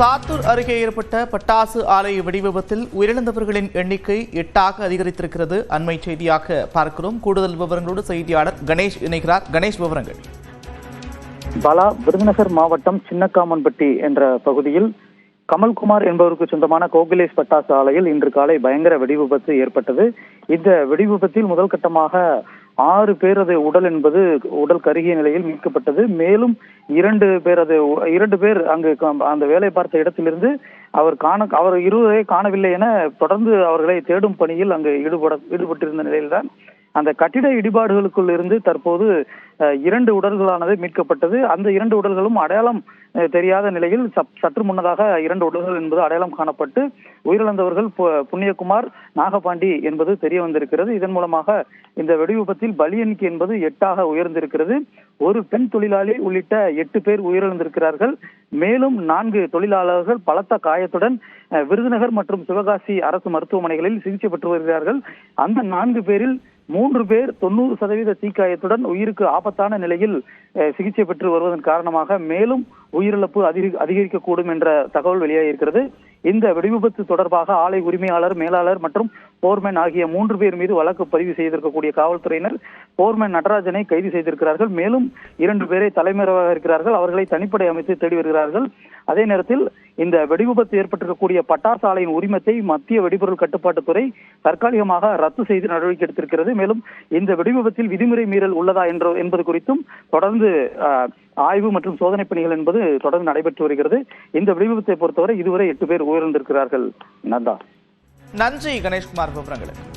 சாத்தூர் அருகே ஏற்பட்ட பட்டாசு ஆலை வெடிவிபத்தில் உயிரிழந்தவர்களின் எண்ணிக்கை எட்டாக அதிகரித்திருக்கிறது. அண்மை செய்தியாக பார்க்கிறோம். கூடுதல் விவரங்களோடு செய்தியாளர் கணேஷ் இணைகிறார். கணேஷ் விவரங்கள். பாலா விருதுநகர் மாவட்டம் சின்னக்காமன்பட்டி என்ற பகுதியில் கமல்குமார் என்பவருக்கு சொந்தமான கோகிலேஷ் பட்டாசு ஆலையில் இன்று காலை பயங்கர வெடிவிபத்து ஏற்பட்டது. இந்த வெடிவிபத்தில் முதல் கட்டமாக ஆறு பேரது உடல் என்பது உடல் கருகிய நிலையில் மீட்கப்பட்டது. மேலும் இரண்டு பேரது இரண்டு பேர் அங்கு க- அந்த வேலை பார்த்த இடத்திலிருந்து அவர் காண அவர் இருவரை காணவில்லை என தொடர்ந்து அவர்களை தேடும் பணியில் அங்கு ஈடுபட ஈடுபட்டிருந்த நிலையில்தான் அந்த கட்டிட இடிபாடுகளுக்குள் இருந்து தற்போது இரண்டு உடல்களானது மீட்கப்பட்டது. அந்த இரண்டு உடல்களும் அடையாளம் தெரியாத நிலையில் சப்- சற்று முன்னதாக இரண்டு உடல்கள் என்பது அடையாளம் காணப்பட்டு உயிரிழந்தவர்கள் பு- புண்ணியகுமார் நாகபாண்டி என்பது தெரிய வந்திருக்கிறது. இதன் மூலமாக இந்த வெடி விபத்தில் பலி எண்ணிக்கை என்பது எட்டாக உயர்ந்திருக்கிறது. ஒரு பெண் தொழிலாளி உள்ளிட்ட எட்டு பேர் உயிரிழந்திருக்கிறார்கள். மேலும் நான்கு தொழிலாளர்கள் பலத்த காயத்துடன் விருதுநகர் மற்றும் சிவகாசி அரசு மருத்துவமனைகளில் சிகிச்சை பெற்று வருகிறார்கள். அந்த நான்கு பேரில் மூன்று பேர் தொண்ணூறு சதவீத தீக்காயத்துடன் உயிருக்கு ஆபத்தான நிலையில் சிகிச்சை பெற்று வருவதன் காரணமாக மேலும் உயிரிழப்பு அதிகரி அதிகரிக்கக்கூடும் என்ற தகவல் வெளியாகியிருக்கிறது. இந்த வெடிவிபத்து தொடர்பாக ஆலை உரிமையாளர் மேலாளர் மற்றும் போர்மேன் ஆகிய மூன்று பேர் மீது வழக்கு பதிவு செய்திருக்கக்கூடிய காவல்துறையினர் போர்மேன் நடராஜனை கைது செய்திருக்கிறார்கள். மேலும் இரண்டு பேரை தலைமறைவாக இருக்கிறார்கள். அவர்களை தனிப்படை அமைத்து தேடி வருகிறார்கள். அதே நேரத்தில் இந்த வெடிவிபத்து ஏற்பட்டிருக்கக்கூடிய பட்டாசு ஆலையின் உரிமத்தை மத்திய வெடிபொருள் கட்டுப்பாட்டுத்துறை தற்காலிகமாக ரத்து செய்து நடவடிக்கை எடுத்திருக்கிறது. மேலும் இந்த வெடிவிபத்தில் விதிமுறை மீறல் உள்ளதா என்ற என்பது குறித்தும் தொடர்ந்து ஆய்வு மற்றும் சோதனை பணிகள் என்பது தொடர்ந்து நடைபெற்று வருகிறது. இந்த வெடிவிபத்தை பொறுத்தவரை இதுவரை எட்டு பேர் உயிரிழந்திருக்கிறார்கள். நந்தா நன்றி கணேஷ்குமார் விவரங்களுக்கு.